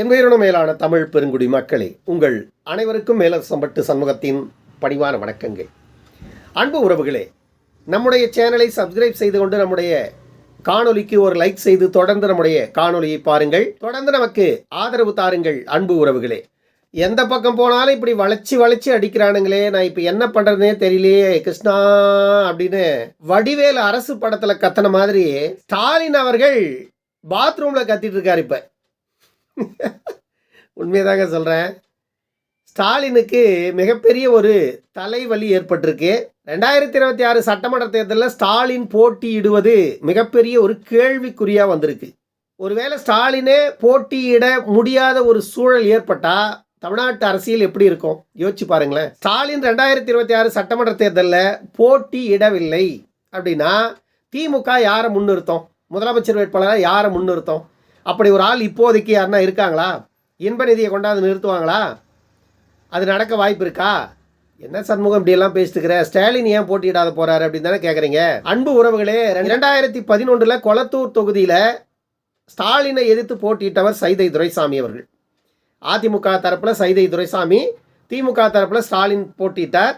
என்பதனும் மேலான தமிழ் பெருங்குடி மக்களே உங்கள் அனைவருக்கும் மேலரசம்பட்டு சண்முகத்தின் பணிவான வணக்கங்கள். அன்பு உறவுகளே நம்முடைய சேனலை சப்ஸ்கிரைப் செய்து கொண்டு நம்முடைய காணொலிக்கு ஒரு லைக் செய்து தொடர்ந்து நம்முடைய காணொலியை பாருங்கள். தொடர்ந்து நமக்கு ஆதரவு தாருங்கள் அன்பு உறவுகளே. எந்த பக்கம் போனாலும் இப்படி வளைச்சி வளைச்சி அடிக்கிறானுங்களே நான் இப்போ என்ன பண்ணுறதுனே தெரியலையே கிருஷ்ணா அப்படின்னு வடிவேல் அரசு படத்தில் கத்தன மாதிரி ஸ்டாலின் அவர்கள் பாத்ரூமில் கத்திட்டு இருக்கார் இப்போ. உண்மையதாங்க சொல்கிறேன் ஸ்டாலினுக்கு மிகப்பெரிய ஒரு தலைவலி ஏற்பட்டிருக்கு. ரெண்டாயிரத்தி இருபத்தி ஆறு சட்டமன்ற தேர்தலில் ஸ்டாலின் போட்டியிடுவது மிகப்பெரிய ஒரு கேள்விக்குறியாக வந்திருக்கு. ஒருவேளை ஸ்டாலினே போட்டியிட முடியாத ஒரு சூழல் ஏற்பட்டால் தமிழ்நாட்டு அரசியல் எப்படி இருக்கும்? யோசிச்சு பாருங்களேன். ஸ்டாலின் ரெண்டாயிரத்தி இருபத்தி ஆறு சட்டமன்ற தேர்தலில் போட்டியிடவில்லை அப்படின்னா திமுக யாரை முன்னிறுத்தோம்? முதலமைச்சர் வேட்பாளராக யாரை முன்னிறுத்தோம்? அப்படி ஒரு ஆள் இப்போதைக்கு யாருன்னா இருக்காங்களா? இன்ப நிதியை கொண்டாந்து நிறுத்துவாங்களா? அது நடக்க வாய்ப்பு இருக்கா? என்ன சண்முகம் இப்படியெல்லாம் பேசிட்டுக்கிற ஸ்டாலின் ஏன் போட்டியிடாத போறாரு அப்படின்னு தானே கேட்குறீங்க அன்பு உறவுகளே இரண்டாயிரத்தி பதினொன்றில் கொளத்தூர் தொகுதியில் ஸ்டாலினை எதிர்த்து போட்டியிட்டவர் சைதை துரைசாமி அவர்கள். அதிமுக தரப்பில் சைதை துரைசாமி திமுக தரப்பில் ஸ்டாலின் போட்டியிட்டார்.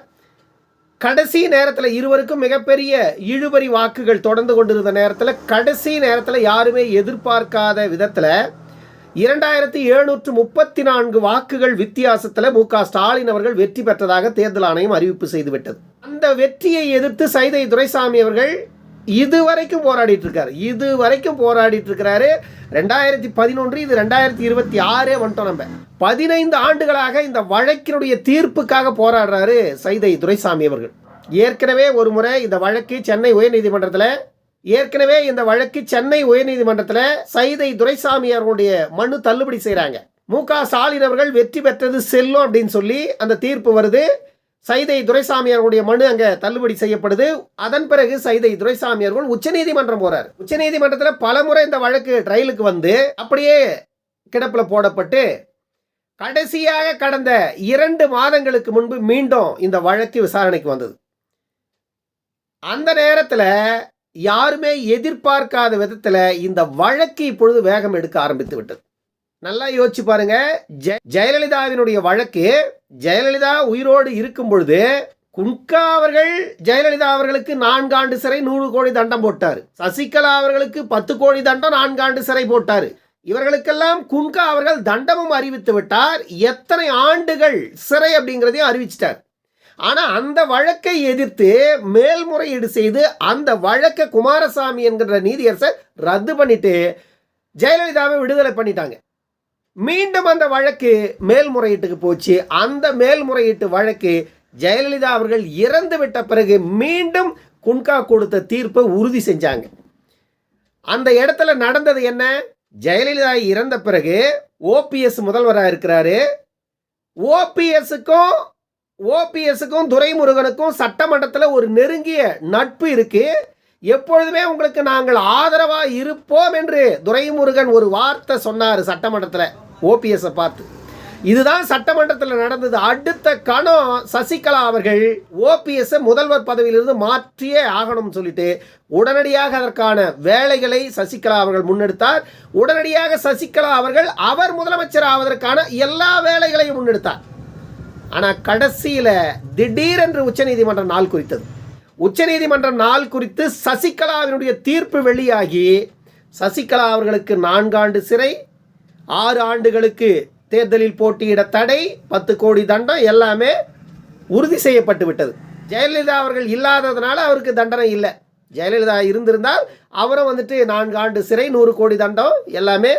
கடைசி நேரத்தில் இருவருக்கும் மிகப்பெரிய இழுபறி வாக்குகள் தொடர்ந்து கொண்டிருந்த நேரத்தில் கடைசி நேரத்தில் யாருமே எதிர்பார்க்காத விதத்தில் இரண்டாயிரத்தி எழுநூற்று முப்பத்தி நான்கு வாக்குகள் வித்தியாசத்தில் மு க ஸ்டாலின் அவர்கள் வெற்றி பெற்றதாக தேர்தல் ஆணையம் அறிவிப்பு செய்துவிட்டது. அந்த வெற்றியை எதிர்த்து சைதை துரைசாமி அவர்கள் இது வரைக்கும் போராடிட்டு இருக்காரு இது வரைக்கும் போராடிட்டு இருக்கிறாரு ரெண்டாயிரத்தி பதினொன்று இது ரெண்டாயிரத்தி இருபத்தி ஆறே வந்துட்டோம் நம்ம. பதினைந்து ஆண்டுகளாக இந்த வழக்கினுடைய தீர்ப்புக்காக போராடுறாரு சைதை துரைசாமி அவர்கள். ஏற்கனவே ஒரு முறை இந்த வழக்கு சென்னை உயர்நீதிமன்றத்தில் ஏற்கனவே இந்த வழக்கு சென்னை உயர்நீதிமன்றத்தில் சைதை துரைசாமி அவர்களுடைய மனு தள்ளுபடி செய்கிறாங்க மு க ஸ்டாலின் அவர்கள் வெற்றி பெற்றது செல்லும் அப்படின்னு சொல்லி அந்த தீர்ப்பு வருது. சைதை துரைசாமி மனு அங்கே தள்ளுபடி செய்யப்படுது. அதன் பிறகு சைதை துரைசாமி அவர்கள் உச்சநீதிமன்றம் போறார். உச்சநீதிமன்றத்தில் பலமுறை இந்த வழக்கு ட்ரையலுக்கு வந்து அப்படியே கிடப்பில் போடப்பட்டு கடைசியாக கடந்த இரண்டு மாதங்களுக்கு முன்பு மீண்டும் இந்த வழக்கு விசாரணைக்கு வந்தது. அந்த நேரத்தில் யாருமே எதிர்பார்க்காத விதத்தில் இந்த வழக்கு இப்பொழுது வேகம் எடுக்க ஆரம்பித்து விட்டது. நல்லா யோசிச்சு பாருங்க. ஜெ- ஜெயலலிதாவினுடைய வழக்கு ஜெயலலிதா உயிரோடு இருக்கும் பொழுது குன்கா அவர்கள் ஜெயலலிதா அவர்களுக்கு நான்காண்டு சிறை நூறு கோடி தண்டம் போட்டார். சசிகலா அவர்களுக்கு பத்து கோடி தண்டம் நான்காண்டு சிறை போட்டார். இவர்களுக்கெல்லாம் குன்கா அவர்கள் தண்டமும் அறிவித்து விட்டார். எத்தனை ஆண்டுகள் சிறை அப்படிங்கிறதையும் அறிவிச்சிட்டார். ஆனால் அந்த வழக்கை எதிர்த்து மேல்முறையீடு செய்து அந்த வழக்கை குமாரசாமி என்கிற நீதியரசர் ரத்து பண்ணிட்டு ஜெயலலிதாவை விடுதலை பண்ணிட்டாங்க. மீண்டும் அந்த வழக்கு மேல்முறையீட்டுக்கு போச்சு. அந்த மேல்முறையீட்டு வழக்கு ஜெயலலிதா அவர்கள் இறந்து விட்ட பிறகு மீண்டும் குன்கா கொடுத்த தீர்ப்பை உறுதி செஞ்சாங்க. அந்த இடத்துல நடந்தது என்ன? ஜெயலலிதா இறந்த பிறகு ஓபிஎஸ் முதல்வராக இருக்கிறாரு. ஓபிஎஸ்க்கும் ஓபிஎஸ்க்கும் துரைமுருகனுக்கும் சட்டமன்றத்தில் ஒரு நெருங்கிய நட்பு இருக்குது எப்பொழுதுமே உங்களுக்கு நாங்கள் ஆதரவா இருப்போம் என்று துரைமுருகன் ஒரு வார்த்தை சொன்னார் சட்டமன்றத்தில் ஓபிஎஸ்ஸை பார்த்து. இதுதான் சட்டமன்றத்தில் நடந்தது. அடுத்த கணம் சசிகலா அவர்கள் ஓபிஎஸ் முதல்வர் பதவியிலிருந்து மாற்றியே ஆகணும்னு சொல்லிட்டு உடனடியாக அதற்கான வேலைகளை சசிகலா அவர்கள் முன்னெடுத்தார். உடனடியாக சசிகலா அவர்கள் அவர் முதலமைச்சர் ஆவதற்கான எல்லா வேலைகளையும் முன்னெடுத்தார். ஆனால் கடைசியில் திடீரென்று உச்சநீதிமன்றம் நாள் குறித்தது. உச்சநீதிமன்றம் நாள் குறித்து சசிகலாவினுடைய தீர்ப்பு வெளியாகி சசிகலா அவர்களுக்கு நான்காண்டு சிறை ஆறு ஆண்டுகளுக்கு தேர்தலில் போட்டியிட தடை பத்து கோடி தண்டம் எல்லாமே உறுதி செய்யப்பட்டு விட்டது. ஜெயலலிதா அவர்கள் இல்லாததுனால அவருக்கு தண்டனை இல்லை. ஜெயலலிதா இருந்திருந்தால் அவரும் வந்துட்டு நான்கு ஆண்டு சிறை நூறு கோடி தண்டம் எல்லாமே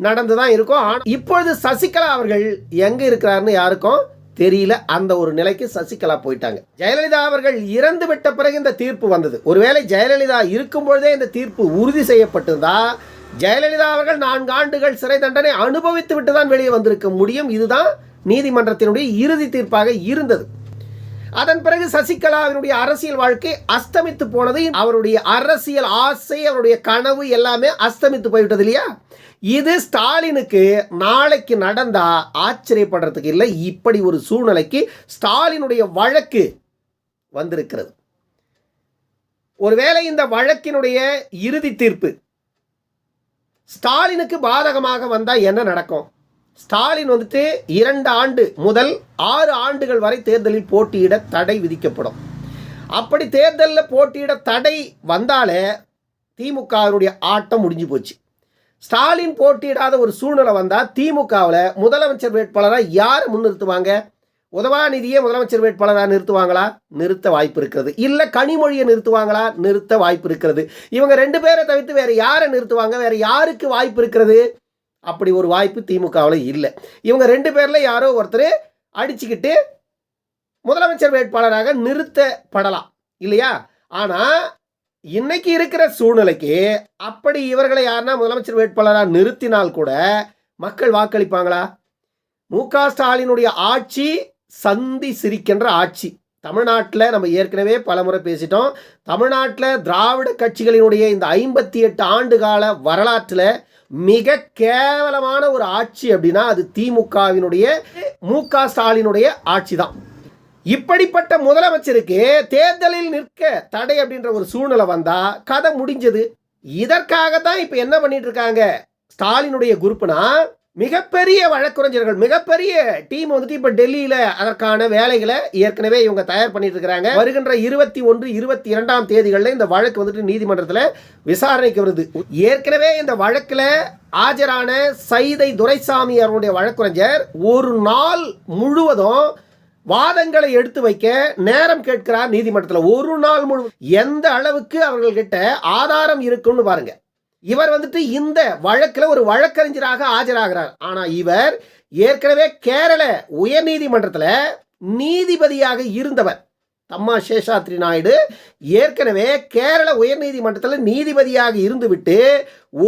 நடந்து தான் இருக்கும். ஆனால் இப்பொழுது சசிகலா அவர்கள் எங்கே இருக்கிறாருன்னு யாருக்கும் தெரியல. அந்த ஒரு நிலைக்கு சசிகலா போயிட்டாங்க. ஜெயலலிதா அவர்கள் இறந்து விட்ட பிறகு இந்த தீர்ப்பு வந்தது. ஒருவேளை ஜெயலலிதா இருக்கும் பொழுதே இந்த தீர்ப்பு உறுதி செய்யப்பட்டிருந்தா ஜெயலலிதா அவர்கள் நான்கு ஆண்டுகள் சிறை தண்டனை அனுபவித்து விட்டு தான் வெளியே வந்திருக்க முடியும். இதுதான் நீதிமன்றத்தினுடைய இறுதி தீர்ப்பாக இருந்தது. அதன் பிறகு சசிகலாவினுடைய அரசியல் வாழ்க்கை அஸ்தமித்து போனது அவருடைய அரசியல் ஆசை அவருடைய கனவு எல்லாமே அஸ்தமித்து போய்விட்டது இல்லையா? இது ஸ்டாலினுக்கு நாளைக்கு நடந்தா ஆச்சரியப்படுறதுக்கு இல்லை இப்படி ஒரு சூழ்நிலைக்கு ஸ்டாலினுடைய வழக்கு வந்திருக்கிறது. ஒருவேளை இந்த வழக்கினுடைய இறுதி தீர்ப்பு ஸ்டாலினுக்கு பாதகமாக வந்தால் என்ன நடக்கும்? ஸ்டாலின் வந்துட்டு இரண்டு ஆண்டு முதல் ஆறு ஆண்டுகள் வரை தேர்தலில் போட்டியிட தடை விதிக்கப்படும். அப்படி தேர்தலில் போட்டியிட தடை வந்தாலே திமுகவினுடைய ஆட்டம் முடிஞ்சு போச்சு. ஸ்டாலின் போட்டியிடாத ஒரு சூழ்நிலை வந்தால் திமுகவில் முதலமைச்சர் வேட்பாளராக யாரை முன்னிறுத்துவாங்க? உதவாநிதியே முதலமைச்சர் வேட்பாளராக நிறுத்துவாங்களா? நிறுத்த வாய்ப்பு இருக்கிறது. இல்லை கனிமொழியை நிறுத்துவாங்களா? நிறுத்த வாய்ப்பு இருக்கிறது. இவங்க ரெண்டு பேரை தவிர்த்து வேறு யாரை நிறுத்துவாங்க? வேறு யாருக்கு வாய்ப்பு இருக்கிறது? அப்படி ஒரு வாய்ப்பு திமுகவில் இல்லை. இவங்க ரெண்டு பேரில் யாரோ ஒருத்தர் அடிச்சுக்கிட்டு முதலமைச்சர் வேட்பாளராக நிறுத்தப்படலாம். இல்லையா? ஆனால் இன்னைக்கு இருக்கிற சூழ்நிலைக்கு அப்படி இவர்களை யாருன்னா முதலமைச்சர் வேட்பாளராக நிறுத்தினால் கூட மக்கள் வாக்களிப்பாங்களா? மு க ஸ்டாலினுடைய ஆட்சி சந்தி சிரிக்கின்ற ஆட்சி. தமிழ்நாட்டில் நம்ம ஏற்கனவே பலமுறை பேசிட்டோம். தமிழ்நாட்டில் திராவிட கட்சிகளினுடைய இந்த ஐம்பத்தி எட்டு ஆண்டு கால வரலாற்றில் மிக கேவலமான ஒரு ஆட்சி அப்படின்னா அது திமுகவினுடைய மு க ஸ்டாலினுடைய ஆட்சி தான் இப்படிப்பட்ட முதலமைச்சருக்கு தேர்தலில் நிற்க தடை அப்படின்ற ஒரு சூழ்நிலை வந்தால் கதை முடிஞ்சது. இதற்காக தான் இப்போ என்ன பண்ணிட்டு இருக்காங்க? ஸ்டாலினுடைய குரூப்னா மிகப்பெரிய வழக்குரைஞர்கள் மிகப்பெரிய டீம் வந்துட்டு இப்போ டெல்லியில் அதற்கான வேலைகளை ஏற்கனவே இவங்க தயார் பண்ணிட்டு இருக்கிறாங்க. வருகின்ற இருபத்தி ஒன்று இருபத்தி இரண்டாம் தேதிகளில் இந்த வழக்கு வந்துட்டு நீதிமன்றத்தில் விசாரணைக்கு வருது. ஏற்கனவே இந்த வழக்கில் ஆஜரான சைதை துரைசாமி அவருடைய வழக்குரைஞர் ஒரு நாள் முழுவதும் வாதங்களை எடுத்து வைக்க நேரம் கேட்கிறார் நீதிமன்றத்தில். ஒரு நாள் முழு எந்த அளவுக்கு அவர்கள்கிட்ட ஆதாரம் இருக்குன்னு பாருங்க. இவர் வந்துட்டு இந்த வழக்கில் ஒரு வழக்கறிஞராக ஆஜராகிறார். ஆனால் இவர் ஏற்கனவே கேரள உயர்நீதிமன்றத்தில் நீதிபதியாக இருந்தவர். தம்மா சேஷாத்ரி நாயுடு ஏற்கனவே கேரள உயர்நீதிமன்றத்தில் நீதிபதியாக இருந்துவிட்டு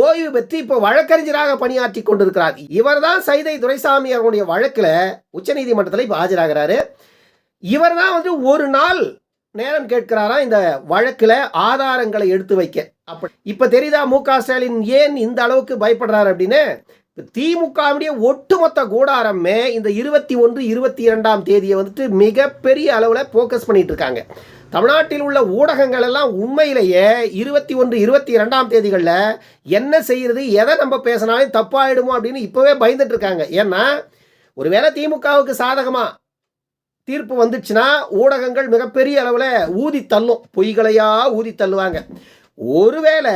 ஓய்வு பெற்று இப்போ வழக்கறிஞராக பணியாற்றி கொண்டிருக்கிறார். இவர்தான் சைதை துரைசாமி அவருடைய வழக்கில் உச்சநீதிமன்றத்தில் இப்போ ஆஜராகிறாரு. இவர் தான் வந்து ஒரு நாள் நேரம் கேட்கிறாரா? இந்த வழக்கில் ஆதாரங்களை எடுத்து வைக்க. அப்படி இப்போ தெரியுதா மு க ஸ்டாலின் ஏன் இந்த அளவுக்கு பயப்படுறாரு அப்படின்னு? திமுகவுடைய ஒட்டுமொத்த கூடாரமே இந்த இருபத்தி ஒன்று இருபத்தி இரண்டாம் தேதியை வந்துட்டு மிகப்பெரிய அளவில் ஃபோக்கஸ் பண்ணிட்டு இருக்காங்க. தமிழ்நாட்டில் உள்ள ஊடகங்கள் எல்லாம் உண்மையிலேயே இருபத்தி ஒன்று இருபத்தி இரண்டாம் தேதிகளில் என்ன செய்யறது எதை நம்ம பேசினாலும் தப்பாயிடுமோ அப்படின்னு இப்போவே பயந்துட்டு இருக்காங்க. ஏன்னா ஒருவேளை திமுகவுக்கு சாதகமாக தீர்ப்பு வந்துச்சுன்னா ஊடகங்கள் மிகப்பெரிய அளவில் ஊதி தள்ளும். பொய்களையா ஊதி தள்ளுவாங்க. ஒருவேளை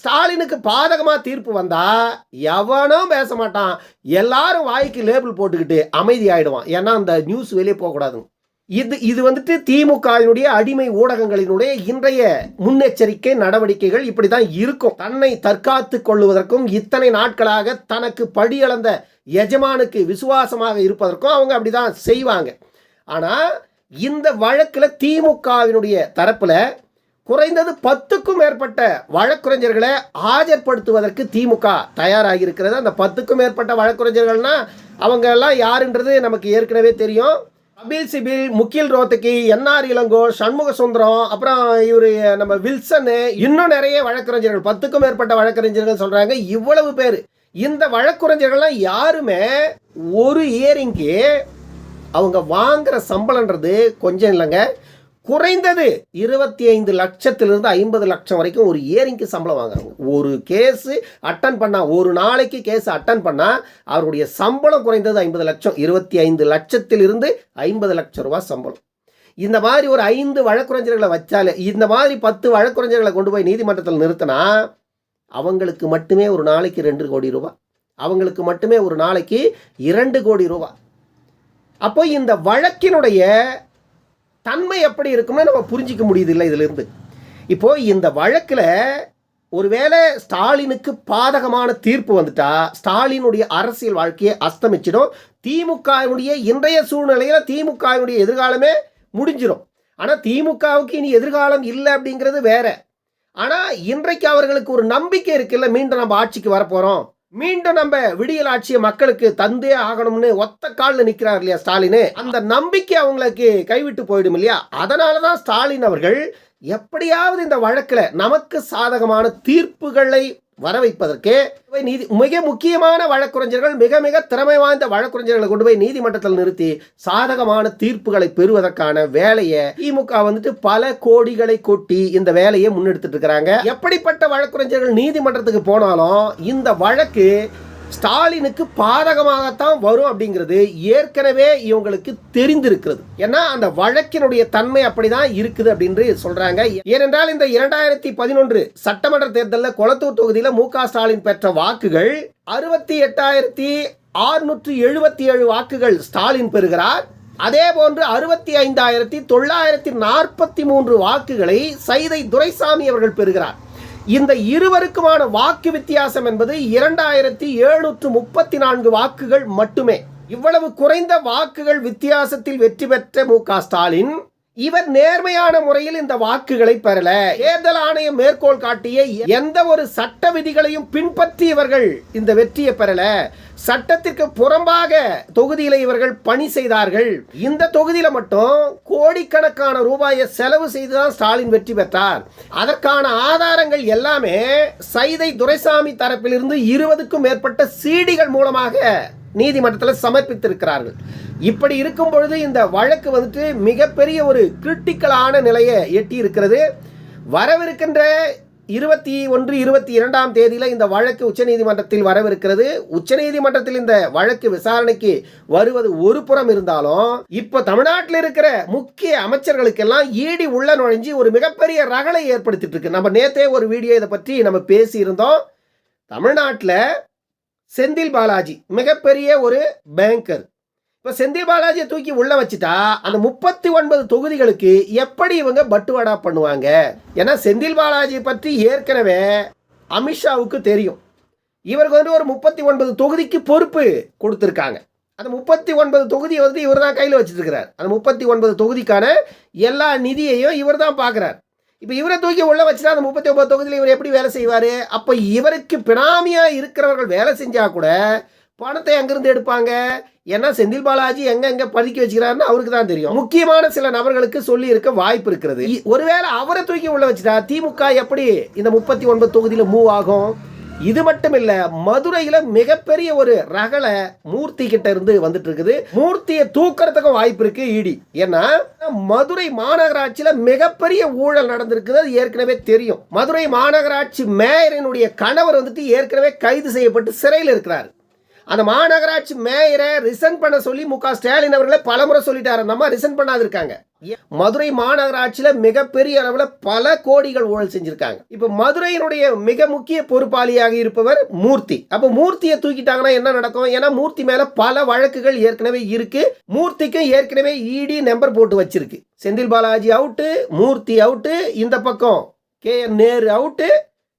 ஸ்டாலினுக்கு பாதகமாக தீர்ப்பு வந்தால் எவனும் பேச மாட்டான். எல்லாரும் வாய்க்கு லேபிள் போட்டுக்கிட்டு அமைதி ஆகிடுவான் ஏன்னா அந்த நியூஸ் வெளியே போகக்கூடாதுங்க இது இது வந்துட்டு திமுகவினுடைய அடிமை ஊடகங்களினுடைய இன்றைய முன்னெச்சரிக்கை நடவடிக்கைகள் இப்படி தான் இருக்கும். தன்னை தற்காத்து கொள்வதற்கும் இத்தனை நாட்களாக தனக்கு படியளந்த எஜமானுக்கு விசுவாசமாக இருப்பதற்கும் அவங்க அப்படிதான் செய்வாங்க. ஆனால் இந்த வழக்கில் திமுகவினுடைய தரப்பில் குறைந்தது பத்துக்கும் மேற்பட்ட வழக்குரைஞர்களை ஆஜர்படுத்துவதற்கு திமுக தயாராகி இருக்கிறது அந்த பத்துக்கும் மேற்பட்ட வழக்குரைஞர்கள்னா அவங்க எல்லாம் யாருன்றது நமக்கு ஏற்கனவே தெரியும். கபில் சிபில் முக்கில் ரோத்தகி என்ஆர் இளங்கோ சண்முக சுந்தரம் அப்புறம் இவர் நம்ம வில்சனு இன்னும் நிறைய வழக்கறிஞர்கள் பத்துக்கும் மேற்பட்ட வழக்கறிஞர்கள் சொல்கிறாங்க இவ்வளவு பேர். இந்த வழக்குரைஞர்கள்லாம் யாருமே ஒரு இயரிங்க்கு அவங்க வாங்குற சம்பளன்றது கொஞ்சம் இல்லைங்க. குறைந்தது இருபத்தி ஐந்து லட்சத்திலிருந்து ஐம்பது லட்சம் வரைக்கும் ஒரு இயரிங்க்கு சம்பளம் வாங்குறாங்க. ஒரு கேஸு அட்டன் பண்ணால் ஒரு நாளைக்கு கேஸ் அட்டன் பண்ணால் அவருடைய சம்பளம் குறைந்தது ஐம்பது லட்சம். இருபத்தி ஐந்து லட்சத்திலிருந்து ஐம்பது லட்சம் ரூபா சம்பளம். இந்த மாதிரி ஒரு ஐந்து வழக்குரைஞர்களை வச்சாலே இந்த மாதிரி பத்து வழக்குரைஞர்களை கொண்டு போய் நீதிமன்றத்தில் நிறுத்தினா அவங்களுக்கு மட்டுமே ஒரு நாளைக்கு ரெண்டு கோடி ரூபா அவங்களுக்கு மட்டுமே ஒரு நாளைக்கு இரண்டு கோடி ரூபாய். அப்போ இந்த வழக்கினுடைய தன்மை எப்படி இருக்கும்னு நம்ம புரிஞ்சிக்க முடியுது இல்லை இதிலிருந்து. இப்போ இந்த வழக்கில் ஒருவேளை ஸ்டாலினுக்கு பாதகமான தீர்ப்பு வந்துட்டா ஸ்டாலினுடைய அரசியல் வாழ்க்கையை அஸ்தமிச்சிடும் திமுகவினுடைய இன்றைய சூழ்நிலையில் திமுகவினுடைய எதிர்காலமே முடிஞ்சிடும் ஆனால் திமுகவுக்கு இனி எதிர்காலம் இல்லை அப்படிங்கிறது வேற. ஆனால் இன்றைக்கு அவர்களுக்கு ஒரு நம்பிக்கை இருக்குல்ல மீண்டும் நம்ம ஆட்சிக்கு வரப்போகிறோம் மீண்டும் நம்ம விடியல் ஆட்சியை மக்களுக்கு தந்தே ஆகணும்னு ஒத்த காலில் நிற்கிறார் இல்லையா ஸ்டாலின்? அந்த நம்பிக்கை அவங்களுக்கு கைவிட்டு போயிடும் இல்லையா? அதனால தான் ஸ்டாலின் அவர்கள் எப்படியாவது இந்த வழக்கில் நமக்கு சாதகமான தீர்ப்புகளை வர வைப்பதற்கு நீதி மிக முக்கியமான வழக்குரைஞர்கள் மிக மிக திறமை வாய்ந்த வழக்குரைஞர்களை கொண்டு போய் நீதிமன்றத்தில் நிறுத்தி சாதகமான தீர்ப்புகளை பெறுவதற்கான வேலையை திமுக வந்துட்டு பல கோடிகளை கொட்டி இந்த வேலையை முன்னெடுத்துட்டு இருக்கிறாங்க. எப்படிப்பட்ட வழக்குரைஞர்கள் நீதிமன்றத்துக்கு போனாலும் இந்த வழக்கு ஸ்டாலினுக்கு பாதகமாகத்தான் வரும் அப்படிங்கிறது ஏற்கனவே இவங்களுக்கு தெரிந்திருக்கிறது. ஏன்னா அந்த வழக்கினுடைய தன்மை அப்படிதான் இருக்குது அப்படின்னு சொல்றாங்க. ஏனென்றால் இந்த இரண்டாயிரத்தி பதினொன்று சட்டமன்ற தேர்தலில் கொளத்தூர் தொகுதியில் மு ஸ்டாலின் பெற்ற வாக்குகள் அறுபத்தி எட்டாயிரத்தி ஆறுநூற்று எழுபத்தி ஏழு வாக்குகள் ஸ்டாலின் பெறுகிறார். அதே போன்று அறுபத்தி ஐந்தாயிரத்தி தொள்ளாயிரத்தி நாற்பத்தி மூன்று வாக்குகளை சைதை துரைசாமி அவர்கள் பெறுகிறார். இந்த இருவருக்குமான வாக்கு வித்தியாசம் என்பது இரண்டாயிரத்தி எழுநூற்று முப்பத்தி நான்கு வாக்குகள் மட்டுமே. இவ்வளவு குறைந்த வாக்குகள் வித்தியாசத்தில் வெற்றி பெற்ற மு க ஸ்டாலின் இவர் நேர்மையான முறையில் இந்த வாக்குகளை பெறல. தேர்தல் ஆணையம் மேற்கோள் காட்டிய எந்த ஒரு சட்ட விதிகளையும் பின்பற்றி இவர்கள் இந்த வெற்றியை பெறல. சட்டத்திற்கு புறம்பாக தொகுதியில இவர்கள் பணி செய்தார்கள். இந்த தொகுதியில மட்டும் கோடிக்கணக்கான ரூபாயை செலவு செய்துதான் ஸ்டாலின் வெற்றி பெற்றார். அதற்கான ஆதாரங்கள் எல்லாமே சைதை துரைசாமி தரப்பிலிருந்து இருபதுக்கும் மேற்பட்ட சீடிகள் மூலமாக நீதிமன்றத்தில் சமர்ப்பித்திருக்கிறார்கள். இப்படி இருக்கும் பொழுது இந்த வழக்கு வந்துட்டு மிகப்பெரிய ஒரு கிரிட்டிக்கலான நிலையை எட்டி இருக்கிறது வரவிருக்கின்ற இருபத்தி ஒன்று இருபத்தி இரண்டாம் தேதியில் இந்த வழக்கு உச்சநீதிமன்றத்தில் வரவிருக்கிறது. உச்சநீதிமன்றத்தில் இந்த வழக்கு விசாரணைக்கு வருவது ஒரு புறம் இருந்தாலும் இப்போ தமிழ்நாட்டில் இருக்கிற முக்கிய அமைச்சர்களுக்கெல்லாம் ஈடி உள்ள நுழைஞ்சு ஒரு மிகப்பெரிய ரகளை ஏற்படுத்திட்டு இருக்கு. நம்ம நேத்தே ஒரு வீடியோ இதை பற்றி நம்ம பேசியிருந்தோம். தமிழ்நாட்டில் செந்தில் பாலாஜி மிகப்பெரிய ஒரு பேங்கர் இப்போ செந்தில் பாலாஜியை தூக்கி உள்ள வச்சுட்டா அந்த முப்பத்தி ஒன்பது தொகுதிகளுக்கு எப்படி இவங்க பட்டுவாடா பண்ணுவாங்க? ஏன்னா செந்தில் பாலாஜி பற்றி ஏற்கனவே அமித்ஷாவுக்கு தெரியும். இவருக்கு வந்து ஒரு முப்பத்தி ஒன்பது தொகுதிக்கு பொறுப்பு கொடுத்துருக்காங்க. அந்த முப்பத்தி ஒன்பது தொகுதியை வந்து இவர் தான் கையில் வச்சுருக்கிறார் அந்த முப்பத்தி ஒன்பது தொகுதிக்கான எல்லா நிதியையும் இவர் தான் பார்க்குறார். இப்போ இவரை தூக்கி உள்ள வச்சுட்டா அந்த முப்பத்தி ஒன்பது தொகுதியில் இவர் எப்படி வேலை செய்வார்? அப்போ இவருக்கு பினாமியாக இருக்கிறவர்கள் வேலை செஞ்சால் கூட பணத்தை எங்கேருந்து எடுப்பாங்க? ஏன்னா செந்தில் பாலாஜி எங்க எங்க பதுக்கி வச்சுக்கிறாருன்னு அவருக்கு தான் தெரியும். முக்கியமான சில நபர்களுக்கு சொல்லி இருக்க வாய்ப்பு இருக்கிறது. ஒருவேளை அவரை தூக்கி உள்ள வச்சுட்டா திமுக எப்படி இந்த முப்பத்தி ஒன்பது தொகுதியில் மூவ் ஆகும்? இது மட்டும் இல்ல மதுரையில மிகப்பெரிய ஒரு ரகல மூர்த்தி கிட்ட இருந்து வந்துட்டு இருக்குது மூர்த்தியை தூக்கறதுக்கும் வாய்ப்பு இருக்கு இடி. ஏன்னா மதுரை மாநகராட்சியில மிகப்பெரிய ஊழல் நடந்திருக்குது அது ஏற்கனவே தெரியும். மதுரை மாநகராட்சி மேயரினுடைய கணவர் வந்துட்டு ஏற்கனவே கைது செய்யப்பட்டு சிறையில் இருக்கிறார். அந்த மாநகராட்சி மேயரை ரிசன் பண்ண சொல்லி மு க ஸ்டாலின் அவர்களை பலமுறை சொல்லிட்டாரு. அந்த அம்மா ரிசன் பண்ணாது இருக்காங்க மதுரை மாநகராட்சியில மிகப்பெரிய அளவில் பல கோடிகள் ஊழல் செஞ்சிருக்காங்க. இப்போ மதுரையினுடைய மிக முக்கிய பொறுப்பாளியாக இருப்பவர் மூர்த்தி. அப்போ மூர்த்தியை தூக்கிட்டாங்கன்னா என்ன நடக்கும்? ஏன்னா மூர்த்தி மேல பல வழக்குகள் ஏற்கனவே இருக்கு. மூர்த்திக்கும் ஏற்கனவே இடி நம்பர் போட்டு வச்சிருக்கு. செந்தில் பாலாஜி அவுட்டு மூர்த்தி அவுட்டு இந்த பக்கம் கே என் நேரு அவுட்டு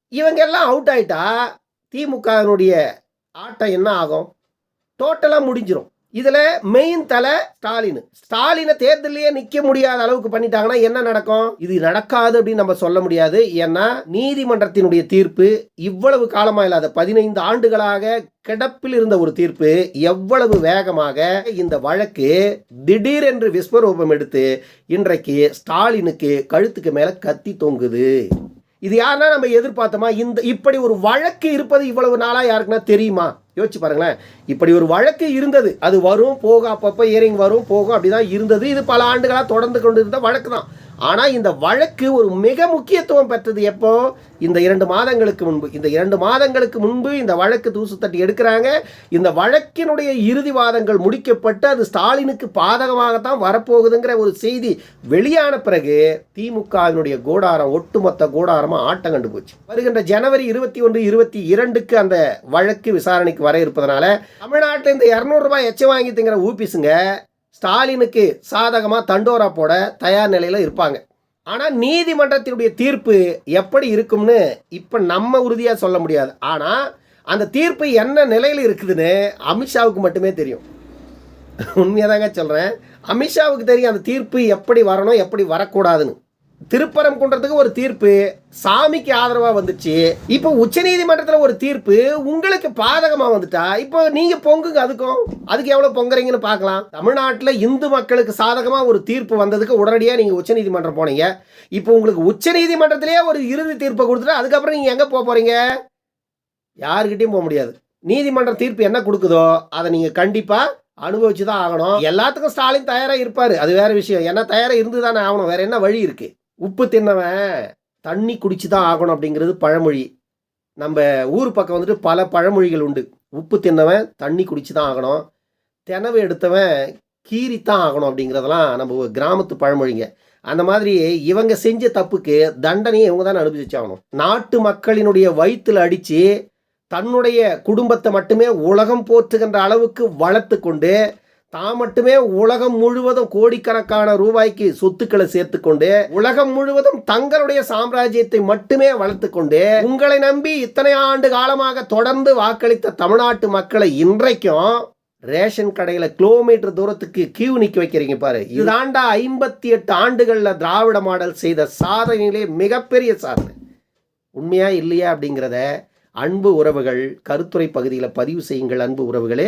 இவங்க எல்லாம் அவுட் ஆயிட்டா திமுகவினுடைய ஆட்டம் என்ன ஆகும்? டோட்டலாக முடிஞ்சிடும் இதில் மெயின் தலை ஸ்டாலின். ஸ்டாலினை தேர்தலையே நிற்க முடியாத அளவுக்கு பண்ணிட்டாங்கன்னா என்ன நடக்கும்? இது நடக்காது அப்படின்னு நம்ம சொல்ல முடியாது. ஏன்னா நீதிமன்றத்தினுடைய தீர்ப்பு இவ்வளவு காலமாக இல்லாத பதினைந்து ஆண்டுகளாக கிடப்பில் இருந்த ஒரு தீர்ப்பு எவ்வளவு வேகமாக இந்த வழக்கு திடீரென்று விஸ்வரூபம் எடுத்து இன்றைக்கு ஸ்டாலினுக்கு கழுத்துக்கு மேலே கத்தி தொங்குது. இது யாருன்னா நம்ம எதிர்பார்த்தோமா? இந்த இப்படி ஒரு வழக்கு இருப்பது இவ்வளவு நாளாக யாருக்குன்னா தெரியுமா? யோசிச்சு பாருங்களேன். இப்படி ஒரு வழக்கு இருந்தது. அது வரும் போகும் அப்பப்போ இயரிங் வரும் போகும் அப்படிதான் இருந்தது. இது பல ஆண்டுகளாக தொடர்ந்து கொண்டு இருந்த வழக்கு தான் ஆனால் இந்த வழக்கு ஒரு மிக முக்கியத்துவம் பெற்றது எப்போ? இந்த இரண்டு மாதங்களுக்கு முன்பு. இந்த இரண்டு மாதங்களுக்கு முன்பு இந்த வழக்கு தூசு தட்டி எடுக்கிறாங்க. இந்த வழக்கினுடைய இறுதி வாதங்கள் முடிக்கப்பட்டு அது ஸ்டாலினுக்கு பாதகமாகத்தான் வரப்போகுதுங்கிற ஒரு செய்தி வெளியான பிறகு திமுகவினுடைய கூடாரம் ஒட்டுமொத்த கூடாரமாக ஆட்டம் கண்டு போச்சு. வருகின்ற ஜனவரி இருபத்தி ஒன்று இருபத்தி இரண்டுக்கு அந்த வழக்கு விசாரணைக்கு வர இருப்பதனால தமிழ்நாட்டில் இந்த இரநூறுபா எச்ச வாங்கி திங்கிற ஊபிஸுங்க ஸ்டாலினுக்கு சாதகமாக தண்டோரா போட தயார் நிலையில் இருப்பாங்க. ஆனால் நீதிமன்றத்தினுடைய தீர்ப்பு எப்படி இருக்கும்னு இப்போ நம்ம உறுதியாக சொல்ல முடியாது. ஆனால் அந்த தீர்ப்பு என்ன நிலையில் இருக்குதுன்னு அமித்ஷாவுக்கு மட்டுமே தெரியும். உண்மையாக தாங்க சொல்கிறேன் அமித்ஷாவுக்கு தெரியும் அந்த தீர்ப்பு எப்படி வரணும் எப்படி வரக்கூடாதுன்னு. திருப்பரம் குன்றத்துக்கு ஒரு தீர்ப்பு சாமிக்கு ஆதரவாக வந்துச்சு. இப்போ உச்சநீதிமன்றத்தில் ஒரு தீர்ப்பு உங்களுக்கு பாதகமாக வந்துட்டா இப்போ நீங்கள் பொங்குங்க அதுக்கும். அதுக்கு எவ்வளோ பொங்குறீங்கன்னு பார்க்கலாம். தமிழ்நாட்டில் இந்து மக்களுக்கு சாதகமாக ஒரு தீர்ப்பு வந்ததுக்கு உடனடியாக நீங்கள் உச்சநீதிமன்றம் போனீங்க. இப்போ உங்களுக்கு உச்சநீதிமன்றத்திலேயே ஒரு இறுதி தீர்ப்பை கொடுத்துட்டு அதுக்கப்புறம் நீங்கள் எங்கே போக போகிறீங்க யாருக்கிட்டையும் போக முடியாது. நீதிமன்ற தீர்ப்பு என்ன கொடுக்குதோ அதை நீங்கள் கண்டிப்பாக அனுபவிச்சு தான் ஆகணும். எல்லாத்துக்கும் ஸ்டாலின் தயாராக இருப்பார். அது வேற விஷயம். ஏன்னா தயாராக இருந்து தானே ஆகணும். வேற என்ன வழி இருக்கு? உப்பு தின்னவன் தண்ணி குடிச்சு தான் ஆகணும் அப்படிங்கிறது பழமொழி. நம்ம ஊர் பக்கம் வந்துட்டு பல பழமொழிகள் உண்டு. உப்பு தின்னவன் தண்ணி குடிச்சு தான் ஆகணும். தினவு எடுத்தவன் கீறி தான் ஆகணும் அப்படிங்கிறதெல்லாம் நம்ம கிராமத்து பழமொழிங்க. அந்த மாதிரி இவங்க செஞ்ச தப்புக்கு தண்டனையை இவங்க தான் அனுபவிச்சாகணும் நாட்டு மக்களினுடைய வயிற்றில் அடித்து தன்னுடைய குடும்பத்தை மட்டுமே உலகம் போற்றுகின்ற அளவுக்கு வளர்த்து கொண்டு தான் மட்டுமே உலகம் முழுவதும் கோடிக்கணக்கான ரூபாய்க்கு சொத்துக்களை சேர்த்து கொண்டு உலகம் முழுவதும் தங்களுடைய சாம்ராஜ்யத்தை மட்டுமே வளர்த்து கொண்டு உங்களை நம்பி இத்தனை ஆண்டு காலமாக தொடர்ந்து வாக்களித்த தமிழ்நாட்டு மக்களை இன்றைக்கும் ரேஷன் கடையில் கிலோமீட்டர் தூரத்துக்கு கியூ நிற்க வைக்கிறீங்க பாரு. இதாண்டா ஐம்பத்தி எட்டு ஆண்டுகளில் திராவிட மாடல் செய்த சாதனையிலே மிகப்பெரிய சாதனை. உண்மையா இல்லையா அப்படிங்கிறத அன்பு உறவுகள் கருத்துரை பகுதியில் பதிவு செய்யுங்கள் அன்பு உறவுகளே.